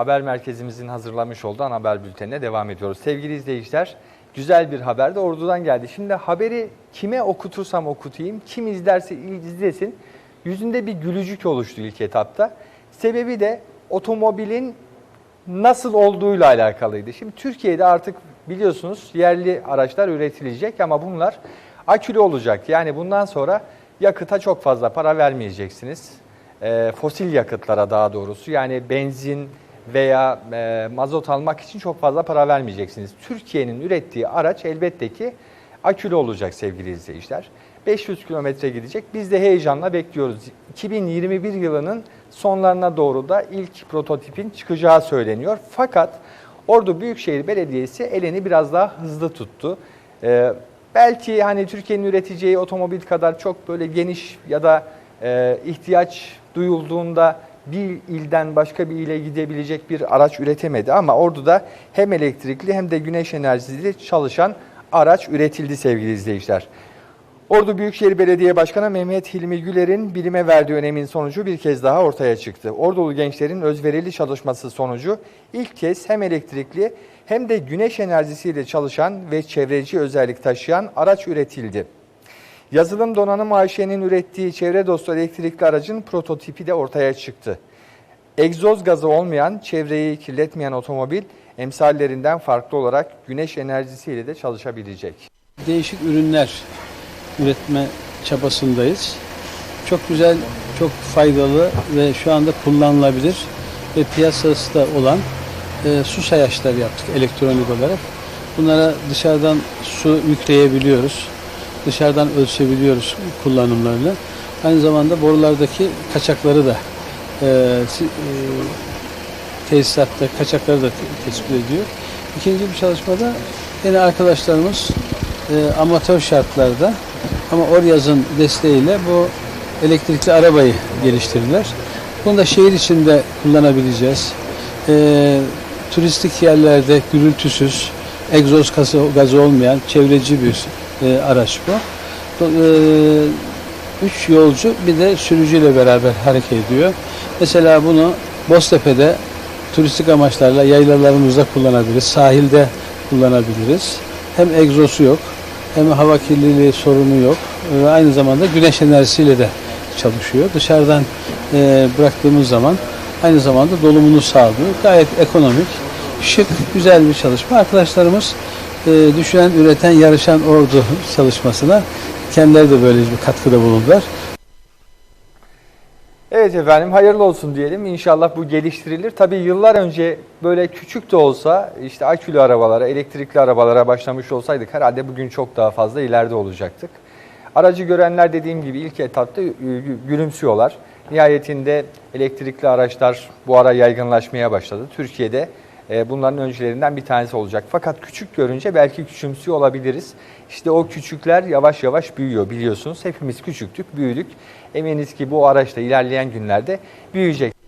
haber merkezimizin hazırlamış olduğu ana haber bültenine devam ediyoruz. Sevgili izleyiciler, güzel bir haber de ordudan geldi. Şimdi haberi kime okutursam okutayım, kim izlerse izlesin yüzünde bir gülücük oluştu ilk etapta. Sebebi de otomobilin nasıl olduğuyla alakalıydı. Şimdi Türkiye'de artık biliyorsunuz yerli araçlar üretilecek ama bunlar akülü olacak. Yani bundan sonra yakıta çok fazla para vermeyeceksiniz. Ee, fosil yakıtlara daha doğrusu yani benzin veya e, mazot almak için çok fazla para vermeyeceksiniz. Türkiye'nin ürettiği araç elbette ki akülü olacak sevgili izleyiciler. 500 kilometre gidecek. Biz de heyecanla bekliyoruz. 2021 yılının sonlarına doğru da ilk prototipin çıkacağı söyleniyor. Fakat Ordu Büyükşehir Belediyesi elini biraz daha hızlı tuttu. Ee, belki hani Türkiye'nin üreteceği otomobil kadar çok böyle geniş ya da e, ihtiyaç duyulduğunda bir ilden başka bir ile gidebilecek bir araç üretemedi ama Ordu'da hem elektrikli hem de güneş enerjisiyle çalışan araç üretildi sevgili izleyiciler. Ordu Büyükşehir Belediye Başkanı Mehmet Hilmi Güler'in bilime verdiği önemin sonucu bir kez daha ortaya çıktı. Ordulu gençlerin özverili çalışması sonucu ilk kez hem elektrikli hem de güneş enerjisiyle çalışan ve çevreci özellik taşıyan araç üretildi. Yazılım Donanım AŞ'nin ürettiği çevre dostu elektrikli aracın prototipi de ortaya çıktı. Egzoz gazı olmayan, çevreyi kirletmeyen otomobil emsallerinden farklı olarak güneş enerjisiyle de çalışabilecek. Değişik ürünler üretme çabasındayız. Çok güzel, çok faydalı ve şu anda kullanılabilir ve piyasası da olan e, su sayaçları yaptık elektronik olarak. Bunlara dışarıdan su yükleyebiliyoruz. Dışarıdan ölçebiliyoruz kullanımlarını. Aynı zamanda borulardaki kaçakları da e, e, tesisatta kaçakları da tespit ediyor. İkinci bir çalışmada yine arkadaşlarımız e, amatör şartlarda ama Oryaz'ın desteğiyle bu elektrikli arabayı geliştirdiler. Bunu da şehir içinde kullanabileceğiz. E, turistik yerlerde gürültüsüz, egzoz gazı olmayan çevreci bir e, araç bu. E, Üç yolcu bir de sürücüyle beraber hareket ediyor. Mesela bunu Boztepe'de turistik amaçlarla yaylalarımızda kullanabiliriz, sahilde kullanabiliriz. Hem egzosu yok, hem hava kirliliği sorunu yok. Ve aynı zamanda güneş enerjisiyle de çalışıyor. Dışarıdan e, bıraktığımız zaman aynı zamanda dolumunu sağlıyor. Gayet ekonomik, şık, güzel bir çalışma. Arkadaşlarımız e, düşünen, üreten, yarışan ordu çalışmasına kendileri de böyle bir katkıda bulundular. Evet efendim hayırlı olsun diyelim. İnşallah bu geliştirilir. Tabii yıllar önce böyle küçük de olsa işte akülü arabalara, elektrikli arabalara başlamış olsaydık herhalde bugün çok daha fazla ileride olacaktık. Aracı görenler dediğim gibi ilk etapta e, gülümsüyorlar. Nihayetinde elektrikli araçlar bu ara yaygınlaşmaya başladı. Türkiye'de bunların öncülerinden bir tanesi olacak. Fakat küçük görünce belki küçümsüyor olabiliriz. İşte o küçükler yavaş yavaş büyüyor biliyorsunuz. Hepimiz küçüktük, büyüdük. Eminiz ki bu araçta ilerleyen günlerde büyüyecek.